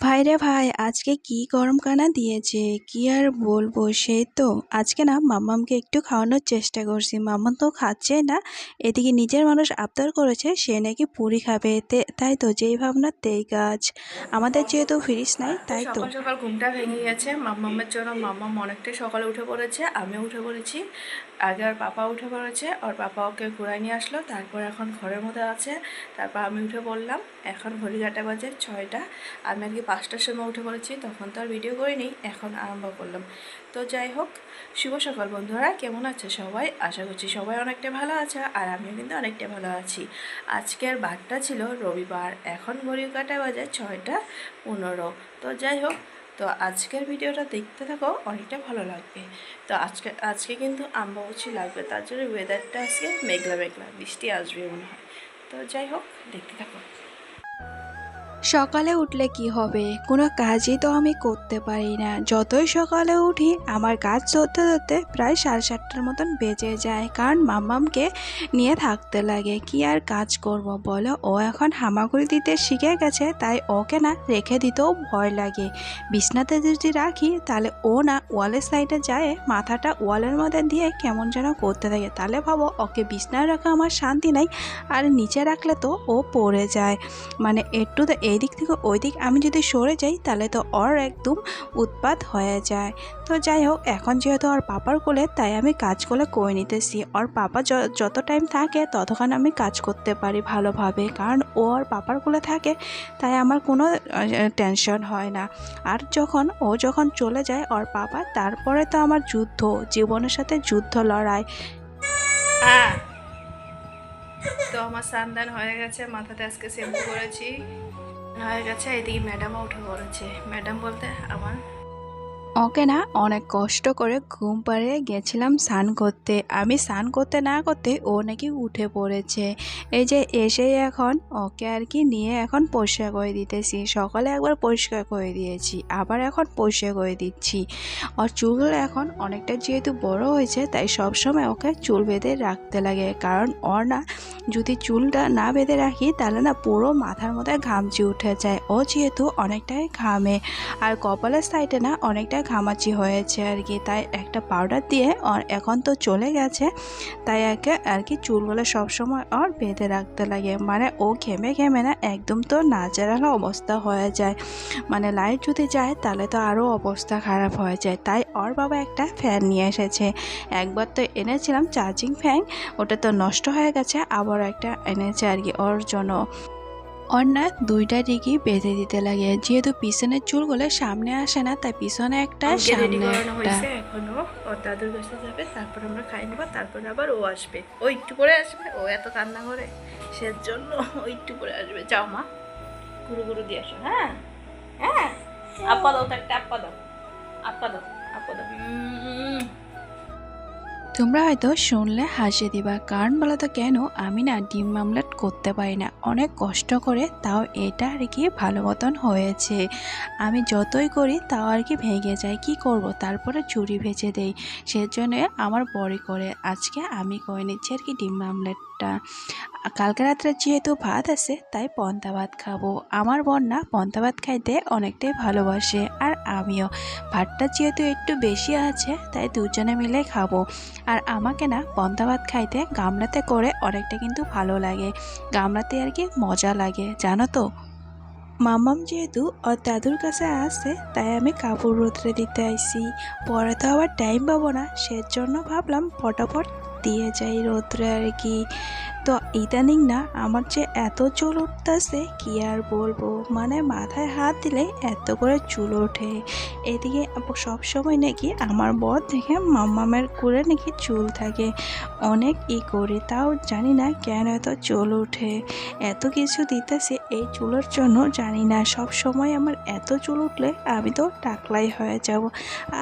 ভাই রে ভাই, আজকে কি গরম কানা দিয়েছে? কি আর বলব, সেই তো। আজকে না মাম্মামকে একটু খাওয়ানোর চেষ্টা করছি। মাম্মাম তো খাচ্ছে না, এদিকে নিজের মানুষ আবদার করেছে, সে নাকি পুরি খাবে। তাই তো, যেই ভাবনা, তেই গাছ। আমাদের যেহেতু ফ্রিজ নাই, তাই তো। সকাল সকাল ঘুমটা ভেঙে গেছে। মাম্মামের জন্য মাম্মাম অনেকটাই সকালে উঠে পড়েছে, আমিও উঠে পড়েছি। আগে আর পাপা উঠে পড়েছে ওর পাপা ওকে ঘুরাই নিয়ে আসলো। তারপর এখন ঘরের মধ্যে আছে। তারপর আমি উঠে পড়লাম। এখন ঘড়ি কাটা বাজে ছয়টা। আমি আর কি পাঁচটার সময় উঠে পড়েছি, তখন তো আর ভিডিও করিনি, এখন আরম্ভ করলাম। তো যাই হোক, শুভ সকাল বন্ধুরা, কেমন আছে সবাই? আশা করছি সবাই অনেকটা ভালো আছে, আর আমিও কিন্তু অনেকটা ভালো আছি। আজকের বারটা ছিল রবিবার, এখন ঘড়ি কাটা বাজে ছয়টা পনেরো। তো যাই হোক তো আজকের ভিডিওটা দেখতে থাকো, অনেকটা ভালো লাগবে। তো আজকে আজকে কিন্তু আম্বাবুচি লাগবে, তার জন্য ওয়েদারটা আজকে মেঘলা মেঘলা বৃষ্টি আসবে মনে হয়। তো যাই হোক, দেখতে থাকো। সকালে উঠলে কি হবে? কোনো কাজই তো আমি করতে পারি না। যতই সকালে উঠি, আমার কাজ ধরতে ধরতে প্রায় সাড়ে সাতটার মতন বেজে যায়। কারণ মাম্মামকে নিয়ে থাকতে লাগে। কি আর কাজ করব বলো? ও এখন হামাগুড়ি দিতে শিখে গেছে, তাই ওকে না রেখে দিতেও ভয় লাগে। বিছনাতে যদি রাখি, তাহলে ও না ওয়ালের সাইডে যায়, মাথাটা ওয়ালের মধ্যে দিয়ে কেমন যেন করতে থাকে। তাহলে ভাবো, ওকে বিছনায় রাখা আমার শান্তি নাই, আর নিচে রাখলে তো ও পড়ে যায়। মানে একটু তো এই দিক থেকে ওই দিক আমি যদি সরে যাই, তাহলে তো ওর একদম উৎপাত হয়ে যায়। তো যাই হোক, এখন যেহেতু ওর পাপার কোলে, তাই আমি কাজগুলো করে নিতেছি। ওর পাপা যত টাইম থাকে, ততক্ষণ আমি কাজ করতে পারি ভালোভাবে। কারণ ও ওর পাপার কোলে থাকে, তাই আমার কোনো টেনশন হয় না। আর যখন ও যখন চলে যায় ওর পাপা, তারপরে তো আমার যুদ্ধ, জীবনের সাথে যুদ্ধ লড়াই। তো আমার সান্দান হয়ে গেছে, মাথাতে আজকে শ্যাম্পু করেছি। হয়ে গেছে এদিকে ম্যাডামও উঠে পড়েছে। ম্যাডাম বলতে আমার ওকে না, অনেক কষ্ট করে ঘুম পাড়িয়ে গেছিলাম স্নান করতে। আমি স্নান করতে না করতে ও নাকি উঠে পড়েছে। এই যে এসে এখন ওকে আর কি নিয়ে এখন পরিষ্কার করে দিতেছি। সকালে একবার পরিষ্কার করে দিয়েছি, আবার এখন পরিষ্কার করে দিচ্ছি। ওর চুলগুলো এখন অনেকটা যেহেতু বড় হয়েছে, তাই সবসময় ওকে চুল বেঁধে রাখতে লাগে। কারণ ওর না, যদি চুলটা না বেঁধে রাখি, তাহলে না পুরো মাথার মধ্যে ঘামচি উঠে যায়। ও যেহেতু অনেকটাই ঘামে, আর কপালের সাইডে না অনেকটা ঘামাচি হয়েছে আর কি। তাই একটা পাউডার দিয়ে ওর এখন তো চলে গেছে। তাই একে আর কি চুলগুলো সবসময় ওর বেঁধে রাখতে লাগে। মানে ও ঘেমে ঘেমে না একদম তো নাচেরাল অবস্থা হয়ে যায়। মানে লাইট যদি যায় তাহলে তো আরও অবস্থা খারাপ হয়ে যায়। তাই ওর বাবা একটা ফ্যান নিয়ে এসেছে। একবার তো এনেছিলাম চার্জিং ফ্যান ওটা তো নষ্ট হয়ে গেছে, আবার একটা এনেছে আর কি ওর জন্য। না দুইটা দিকই বেঁধে দিতে লাগে। যেহেতু পিছনের চুলগুলো সামনে আসে না তাই পিছনে একটা সামনে একটা। হয়েছে এখনও। ওর দাদুর কাছে যাবে তারপর আমরা খাই নেব তারপর আবার ও আসবে। ও একটু পরে আসবে ও এত কান্না করে সেজন্য ও একটু পরে আসবে। যাও মা গুরু গুরু দিয়ে আসো হ্যাঁ? হ্যাঁ? আপা দাও তো একটা আপা দাও। আপা দাও আপা দাও। তোমরা হয়তো শুনলে হাসি দিবা কারণ বলো তো কেন? আমি না ডিম মামলেট করতে পারি না। অনেক কষ্ট করে তাও এটা আর কি ভালো মতন হয়েছে। আমি যতই করি তাও আর কি ভেঙে যায়। কি করব? তারপরে চুরি ভেজে দেই। সেজন্য আমার বড়ি করে। আজকে আমি করে নিচ্ছি আর কি ডিম মামলেটটা কালকে রাত্রে যেহেতু ভাত আছে, তাই পন্তা ভাত খাব। আমার বোন না পন্তা ভাত খাইতে অনেকটাই ভালোবাসে, আর আমিও। ভাতটা যেহেতু একটু বেশি আছে, তাই দুজনে মিলে খাব। আর আমাকে না পন্তা ভাত খাইতে গামলাতে করে অনেকটা কিন্তু ভালো লাগে। গামলাতে আর কি মজা লাগে, জানো তো? মামাম যেহেতু ওর দাদুর কাছে আসছে তাই আমি কাপড় রোদ্রে দিতে আইছি পরে তো আবার টাইম পাবো না, সেজন্য ভাবলাম ফটাফট দিয়ে যাই রোদ্রে আর কি তো ইদানিং না আমার যে এত চুল উঠতেছে, কি আর বলব? মানে মাথায় হাত দিলে এত করে চুল ওঠে। এদিকে সব সময় নাকি আমার বর দেখে মাম্মামের করে নাকি চুল থাকে। অনেক ই করি, তাও জানি না কেন এত চুল ওঠে। এত কিছু দিতেছে এই চুলের জন্য জানি না। সব সময় আমার এত চুল উঠলে আমি তো টাকলাই হয়ে যাব।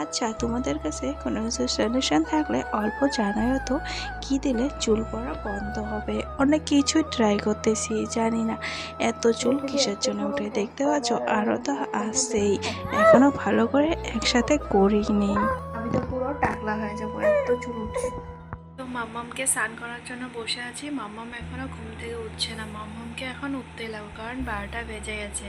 আচ্ছা তোমাদের কাছে কোনো কিছু সলিউশন থাকলে অল্প জানাও তো। কী দিলে চুল পড়া বন্ধ হবে? অনেক কিছুই ট্রাই করতেছি জানি না। এত চুল কিসের জন্য উঠে দেখতে পাচ্ছ? আরও তো আসছেই এখনও ভালো করে একসাথে করিনি। আমি তো পুরো টাকলা হয়ে যাব এত চুল উঠে। তো মাম্মামকে স্নান করার জন্য বসে আছি। মাম্মাম এখনও ঘুম থেকে উঠছে না। মাম্মামকে মাম্মামকে এখন উঠতে লাগবে, কারণ বারোটা বেজে গেছে।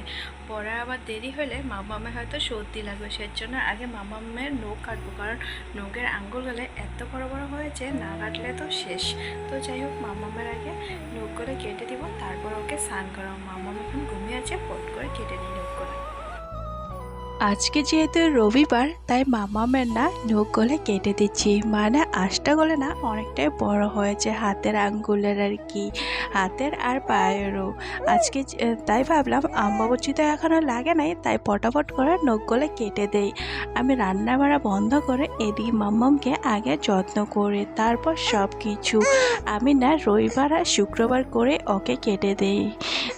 পরে আবার দেরি হলে মাম্মামের হয়তো সর্দি লাগবে সেই জন্য আগে মামামের নখ কাটবো, কারণ নখের আঙ্গুলগুলো এত বড় বড় হয়েছে, না কাটলে তো শেষ। তো যাই হোক মামামের আগে নখ করে কেটে দিব, তারপর ওকে স্নান করাবো। মামাম এখন ঘুমিয়ে আছে, পট করে কেটে নখগুলো আজকে যেহেতু রবিবার, তাই মামামের না নখ গলে কেটে দিচ্ছি। মানে আঁশটা গলে না, অনেকটাই বড় হয়েছে হাতের আঙ্গুলের আর কি, হাতের আর পায়েরও। আজকে তাই ভাবলাম আম্বাবচি তো এখনও লাগে নাই, তাই পটাপট করে নখ গলে কেটে দেই। আমি রান্না বাড়া বন্ধ করে এদিকে মাম্মামকে আগে যত্ন করে, তারপর সব কিছু আমি না রবিবার আর শুক্রবার করে ওকে কেটে দেই।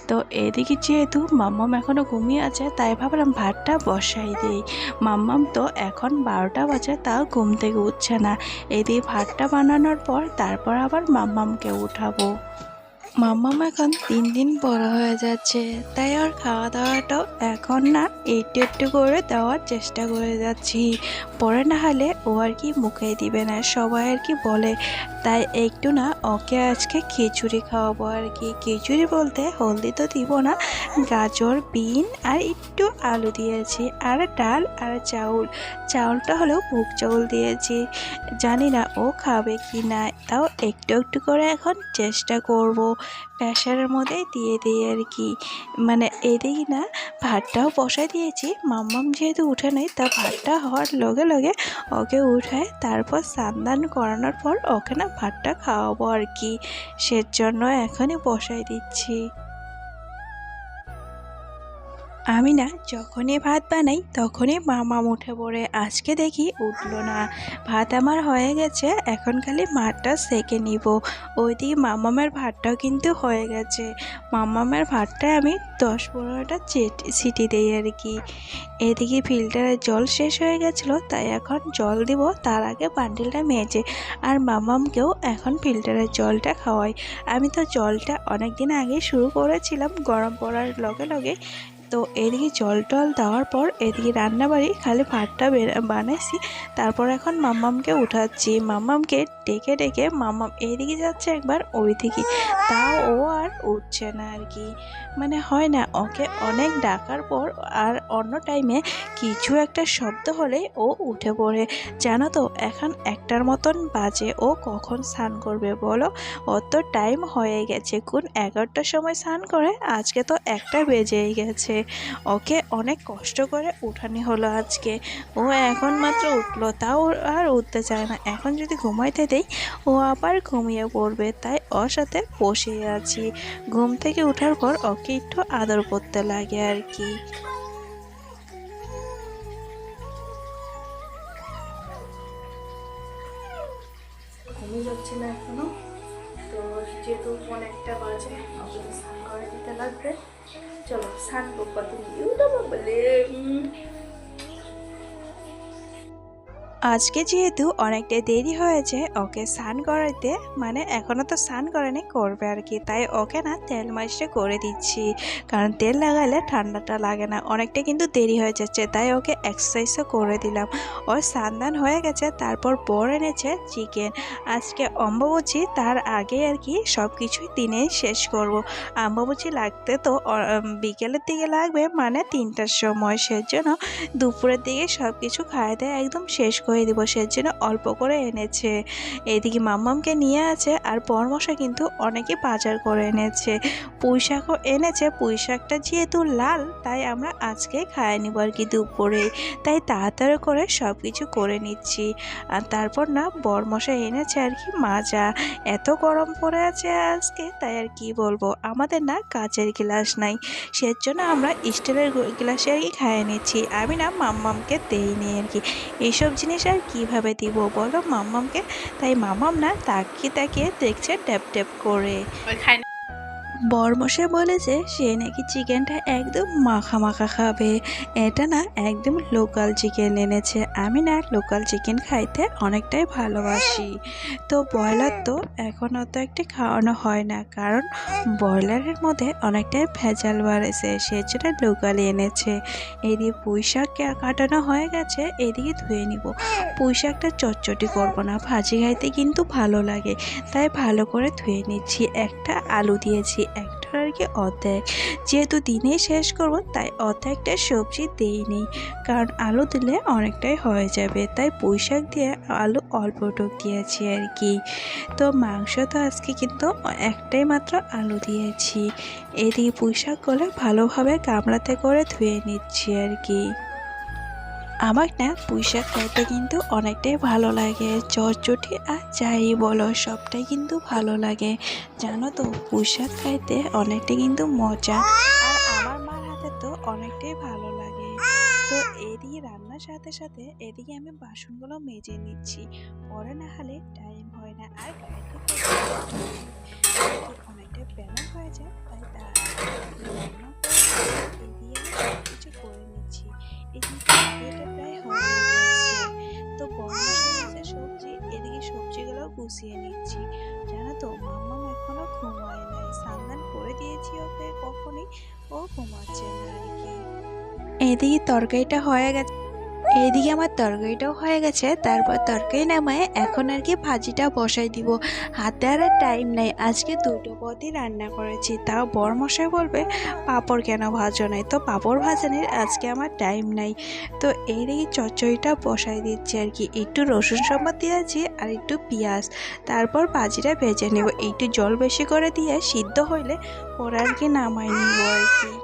তো এদিকে যেহেতু মাম্মাম এখনও ঘুমিয়ে আছে, তাই ভাবলাম ভাতটা বসাই দিই। মাম্মাম তো এখন বারোটা বাজে, তাও ঘুম থেকে উঠছে না। এদিকে ভাতটা বানানোর পর তারপর আবার মাম্মামকে উঠাবো। মাম্মাম এখন তিন দিন বড় হয়ে যাচ্ছে। তাই ওর খাওয়া দাওয়াটাও এখন না একটু একটু করে দেওয়ার চেষ্টা করে যাচ্ছি। পরে না হলে ও আর কি মুখে দিবে না, সবাই আর কি বলে। তাই একটু না ওকে আজকে খিচুড়ি খাওয়াবো আর কি। খিচুড়ি বলতে হলদি তো দিব না, গাজর, বিন আর একটু আলু দিয়েছি আর ডাল আর চাউল। চাউলটা হলেও মুগ চাউল দিয়েছি। জানি না ও খাবে কি না, তাও একটু একটু করে এখন চেষ্টা করব। প্রেশারের মধ্যে দিয়ে দিই আর কি। মানে এদিকে না ভাতটাও বসাই দিয়েছি। মাম্মাম যেহেতু উঠে নেই, তা ভাতটা হওয়ার লগে লগে ওকে উঠায়, তারপর স্নান করানোর পর ওকে না ভাতটা খাওয়াবো আর কি। সেজন্য এখনই বসাই দিচ্ছি। আমি না যখনই ভাত বানাই তখনই মামা উঠে পড়ে আজকে দেখি উঠল না। ভাত আমার হয়ে গেছে, এখন খালি মাঠটা সেকে নিব। ওইদিকে মামামের ভাতটাও কিন্তু হয়ে গেছে। মামামের ভাতটায় আমি দশ পনেরোটা সিটি দিই আর কি। এদিকে ফিল্টারের জল শেষ হয়ে গেছিল, তাই এখন জল দিব, তার আগে বান্ডিলটা মেজে আর মামামকেও এখন ফিল্টারের জলটা খাওয়াই। আমি তো জলটা অনেক দিন আগে শুরু করেছিলাম, গরম পড়ার লগে লগে তো এদিকে জল টল দেওয়ার পর এদিকে রান্নাবাড়ি খালি ভাতটা বানাইছি। তারপর এখন মাম্মামকে উঠাচ্ছি। মাম্মামকে ডেকে ডেকে মাম্মাম এইদিকে যাচ্ছে একবার ওই ওইদিকে। তাও ও আর উঠছে না আর কি। মানে হয় না, ওকে অনেক ডাকার পর আর অন্য টাইমে কিছু একটা শব্দ হলে ও উঠে পড়ে। জানো তো, এখন একটার মতন বাজে ও কখন স্নান করবে বলো? অত টাইম হয়ে গেছে। কোন এগারোটার সময় স্নান করে? আজকে তো একটা বেজেই গেছে। ওকে অনেক কষ্ট করে উঠানি হলো আজকে। ও এখন মাত্র উঠল, তাও আর উঠতে চায় না। এখন যদি ঘুমাইতে দেই, ও আবার ঘুমিয়ে পড়বে, তাই ওর সাথে বসে আছি। ঘুম থেকে ওঠার পর ওকে একটু আদর করতে লাগে আর কি। ঘুমিয়ে যাচ্ছে না এখনও? যেহেতু ফোন একটা বাজে, আমাকে স্নান করে দিতে লাগবে। চলো, স্নান করব। তুমি ইউটিউব বলে আজকে যেহেতু অনেকটা দেরি হয়েছে, ওকে স্নান করাইতে মানে এখনও তো স্নান করেনি, করবে আর কি তাই ওকে না তেল মালিশটা করে দিচ্ছি। কারণ তেল লাগালে ঠান্ডাটা লাগে না, অনেকটা কিন্তু দেরি হয়ে যাচ্ছে, তাই ওকে এক্সারসাইজও করে দিলাম। ওর স্নান হয়ে গেছে, তারপর বর এনেছে চিকেন আজকে অম্বাবচি, তার আগে আর কি সব কিছুই দিনে শেষ করব। আম্বাবচি লাগতে তো বিকেলের দিকে লাগবে মানে তিনটার সময়। সেজন্য দুপুরের দিকে সব কিছু খাওয়া দাওয়া একদম শেষ করে দিব সেজন্য অল্প করে এনেছে। এদিকে মাম্মামকে নিয়ে আছে আর পরমশা কিন্তু অনেকে বাজার করে এনেছে। পুঁই শাকও এনেছে পুঁই শাকটা যেহেতু লাল, তাই আমরা আজকে খায় নিব আর কি দুপুরে। তাই তাড়াতাড়ি করে সব কিছু করে নিচ্ছি। আর তারপর না বরমশা এনেছে আর কি মাজা। এত গরম পড়ে আছে আজকে, তাই আর কি বলব? আমাদের না কাচের গ্লাস নাই, সেজন্য আমরা স্টিলের গ্লাসে আর কি খাইয়ে নিচ্ছি। আমি না মাম্মামকে দেইনি আর কি। এইসব জিনিস আর কীভাবে দিব বলো মাম্মামকে তাই মামাম না তাকিয়ে তাকিয়ে দেখছে ট্যাপ ট্যাপ করে। বরমশাই বলেছে সে নাকি চিকেনটা একদম মাখা মাখা খাবে। এটা না একদম লোকাল চিকেন এনেছে। আমি না লোকাল চিকেন খাইতে অনেকটাই ভালোবাসি। তো ব্রয়লার তো এখন অত একটি খাওয়ানো হয় না। কারণ ব্রয়লারের মধ্যে অনেকটাই ভেজাল বাড়েছে। সে সেজন্য লোকাল এনেছে। এদিকে পুঁই শাক কাটানো হয়ে গেছে। এদিকে ধুয়ে নিব। পুঁই শাকটা চটচটি করব না। ভাজি খাইতে কিন্তু ভালো লাগে। তাই ভালো করে ধুয়ে নিচ্ছি। একটা আলু দিয়েছি। একটা আর কি অর্ধেক। যেহেতু দিনেই শেষ করব, তাই অর্ধেকটা সবজি দেইনি কারণ আলু দিলে অনেকটাই হয়ে যাবে, তাই পুঁইশাক দিয়ে আলু অল্প টুক দিয়েছি আর কি। তো মাংস তো আজকে কিন্তু একটাই মাত্র আলু দিয়েছি। এদিকে পুঁইশাক পুঁইশাকগুলো ভালোভাবে গামলাতে করে ধুয়ে নিচ্ছি আর কি। আমার না পুঁইশাক খাইতে কিন্তু অনেকটাই ভালো লাগে। চটচটি আর যাই বলো, সবটাই কিন্তু ভালো লাগে। জানো তো, পুঁইশাক খাইতে অনেকটাই কিন্তু মজা আর আমার মার হাতে তো অনেকটাই ভালো লাগে। তো এদিকে রান্নার সাথে সাথে এদিকে আমি বাসনগুলো মেজে নিচ্ছি। পরে না হলে টাইম হয় না আর খাইতে খাইতে যেহেতু অনেকটা বেলা হয়ে যায়, তাই সব কিছু করে নিচ্ছি। এদিকে হয়ে গেছে তো বড় সবজি, এদিকে সবজিগুলো গুছিয়ে নিচ্ছি। জানো তো মাম্মা এখনও ঘুমায় নাই। স্নান করে দিয়েছি ওকে, কখনই ও ঘুমাচ্ছে না কি এদিকে তরকারিটা হয়ে গেছে। এইদিকে আমার তরকারিটাও হয়ে গেছে, তারপর তরকারি নামায় এখন আর কি ভাজিটা বসাই দিব। হাতে আর টাইম নাই, আজকে দুটো পদই রান্না করেছি, তাও বড় মশাই বলবে, পাঁপড় কেন ভাজো নাই? তো পাঁপড় ভাজানোর আজকে আমার টাইম নাই। তো এইদিকে চচ্চড়িটা বসাই দিচ্ছি আর কি, একটু রসুন সম্বাদ দিয়েছি আর একটু পেঁয়াজ। তারপর ভাজিটা ভেজে নেব, একটু জল বেশি করে দিয়ে সিদ্ধ হইলে ওরা আর কি নামাই নিব আর কি।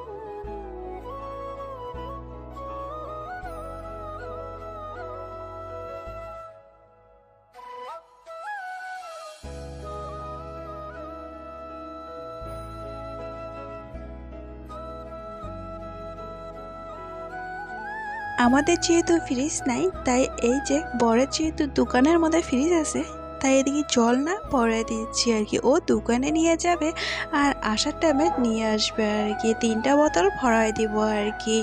আমাদের যেহেতু ফ্রিজ নাই তাই এই যে বরের যেহেতু দোকানের মধ্যে ফ্রিজ আছে তাই এদিকে জল না পরে দিচ্ছি আর কি। ও দোকানে নিয়ে যাবে আর আসার টাইমে নিয়ে আসবে আর কি। তিনটা বোতল ভরাই দিব আর কি।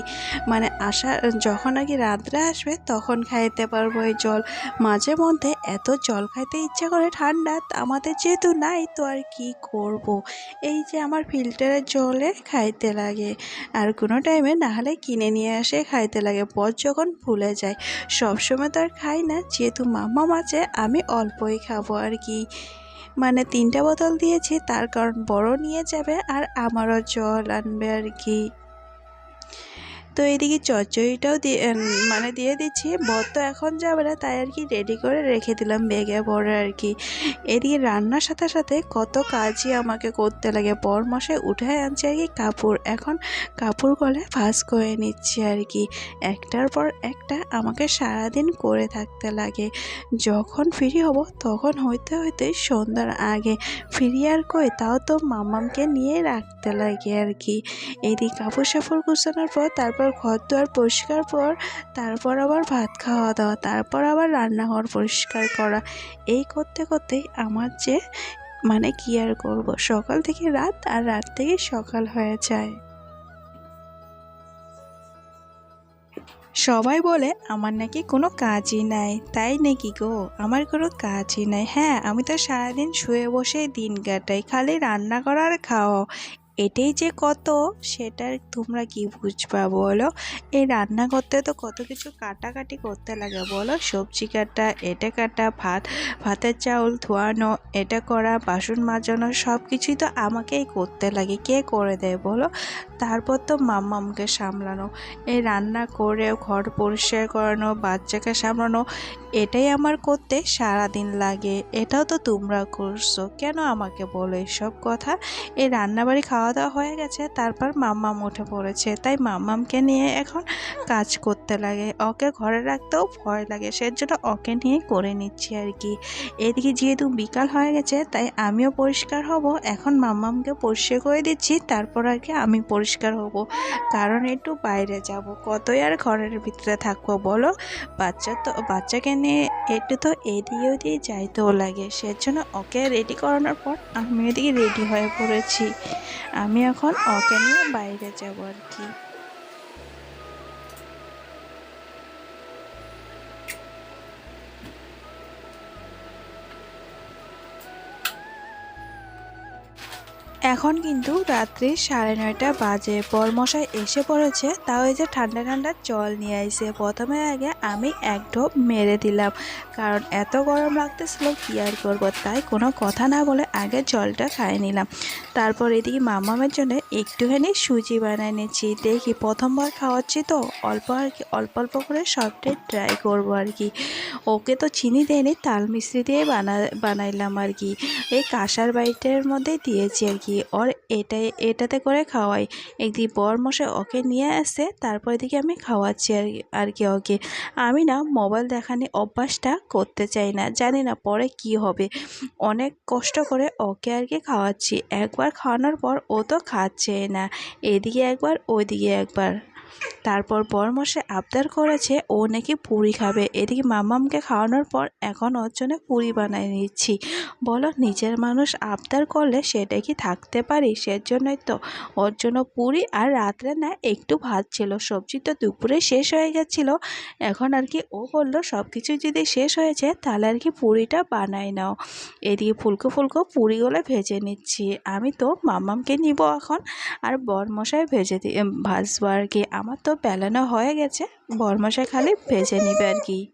মানে আসা যখন আর কি রাত্রে আসবে তখন খাইতে পারব এই জল। মাঝে মধ্যে এত জল খাইতে ইচ্ছা করে ঠান্ডা, আমাদের যেহেতু নাই তো আর কি করব। এই যে আমার ফিল্টারের জলে খাইতে লাগে। আর কোনো টাইমে না হলে কিনে নিয়ে আসে খাইতে লাগে। পর যখন ভুলে যায়, সবসময় তো আর খাই না। যেহেতু মাম্মা মাছে আমি অল্পই খাব আর কি। মানে তিনটা বোতল দিয়েছি, তার কারণ বড় নিয়ে যাবে আর আমারও জল আনবে আর কি। তো এদিকে চচ্চড়িটাও দিয়ে মানে দিয়ে দিচ্ছি। বর তো এখন যাবে না, তাই আর কি রেডি করে রেখে দিলাম বেগে পরে আর কি। এদিকে রান্নার সাথে সাথে কত কাজই আমাকে করতে লাগে। বর মশাই উঠে আনছে আর কি কাপড়। এখন কাপড় গলে ভাঁজ করে নিচ্ছি আর কি। একটার পর একটা আমাকে সারাদিন করে থাকতে লাগে। যখন ফ্রি হব তখন হইতে হইতে সন্ধ্যার আগে ফ্রি আর কই, তাও তো মামামকে নিয়ে রাখতে লাগে আর কি। এদিকে কাপড় সাপড় গুছানোর পর তারপর ঘর দুয়ার পরিষ্কার পর তারপর আবার ভাত খাওয়া দাওয়া তারপর আবার রান্নাঘর পরিষ্কার করা। এই করতে করতেই আমার যে মানে কি আর করব? সকাল থেকে রাত আর রাত থেকে সকাল হয়ে যায়। সবাই বলে, আমার নাকি কোনো কাজই নাই। তাই নাকি গো? আমার কোনো কাজই নাই। হ্যাঁ আমি তো সারাদিন শুয়ে বসে দিন কাটাই। খালি রান্না করা আর খাওয়া। এটাই যে কত সেটা তোমরা কি বুঝবা বলো? এই রান্না করতে তো কত কিছু কাটাকাটি করতে লাগে বলো? সবজি কাটা, এটা কাটা, ভাত, ভাতের চাউল ধোয়ানো, এটা করা, বাসন মাজানো সব কিছুই তো আমাকেই করতে লাগে। কে করে দেয় বলো? তারপর তো মাম্মামকে সামলানো। এই রান্না করে, ঘর পরিষ্কার করানো, বাচ্চাকে সামলানো, এটাই আমার করতে সারা দিন লাগে। এটাও তো তোমরা করছ। কেন আমাকে বলো এসব কথা? এই রান্নাবাড়ি খাওয়া দাওয়া হয়ে গেছে, তারপর মাম্মাম উঠে পড়েছে। তাই মাম্মামকে নিয়ে এখন কাজ করতে লাগে। ওকে ঘরে রাখতেও ভয় লাগে, সেজন্য ওকে নিয়ে করে নিচ্ছি আর কি। এদিকে যেহেতু বিকাল হয়ে গেছে, তাই আমিও পরিষ্কার হব। এখন মাম্মামকে পরিষ্কার করে দিচ্ছি, তারপর আর কি আমি পরিষ্কার হব। কারণ একটু বাইরে যাব, কতই আর ঘরের ভিতরে থাকব বলো? বাচ্চা তো, বাচ্চাকে নিয়ে একটু তো এদিকে ওদিকে যাইতেও লাগে, সেজন্য ওকে রেডি করানোর পর আমি ওদিকে রেডি হয়ে পড়েছি। আমি এখন ওকে নিয়ে বাইরে যাব আর কি। এখন কিন্তু রাত্রি সাড়ে নয়টা বাজে। বরমশাই এসে পড়েছে, তাও এই যে ঠান্ডা ঠান্ডা জল নিয়ে আইসে প্রথমে আগে আমি এক ঢোপ মেরে দিলাম, কারণ এত গরম লাগতেছিল, কি আর করব? তাই কোনো কথা না বলে আগে জলটা খাই নিলাম। তারপর এদিকে মামামের জন্য একটুখানি সুজি বানিয়ে নিচ্ছি। দেখি প্রথমবার খাওয়াচ্ছি তো, অল্প আর কি, অল্প অল্প করে সবটাই ট্রাই করব আর কি। ওকে তো চিনি দেয়নি তাল মিশ্রি দিয়ে বানা, বানাইলাম আর কি। এই কাঁসার বাড়িটার মধ্যে দিয়েছি আর কি। ওর এটা এটাতে করে খাওয়াই। একদিন বর মশাই ওকে নিয়ে আসে, তারপর এদিকে আমি খাওয়াচ্ছি আর আর কি ওকে। আমি না মোবাইল দেখানি অভ্যাসটা করতে চাই না, জানি না পরে কি হবে। অনেক কষ্ট করে ওকে আর কি খাওয়াচ্ছি। একবার খাওয়ানোর পর ও তো খাচ্ছে না, এদিকে একবার ওইদিকে একবার। তারপর বরমশাই আবদার করেছে ও নাকি পুরি খাবে। এদিকে মামামকে খাওয়ানোর পর এখন ওর জন্য পুরি বানিয়ে নিচ্ছি। বলো, নিজের মানুষ আবদার করলে সেটা কি থাকতে পারি? সেজন্যই তো ওর জন্য পুরি আর রাত্রে না একটু ভাত ছিল। সবজি তো দুপুরে শেষ হয়ে গেছিল। এখন আর কি ও বলল সব কিছু যদি শেষ হয়েছে তাহলে আর কি পুরিটা বানাই নাও। এদিকে ফুলকো ফুলকো পুরিগুলো ভেজে নিচ্ছি। আমি তো মামামকে নিব এখন। আর বরমশাই ভেজে দিয়ে ভাজবো আর কি আমার তো বেলানো হয়ে গেছে বরমশাই খালি ভেজে নিবে আর কি।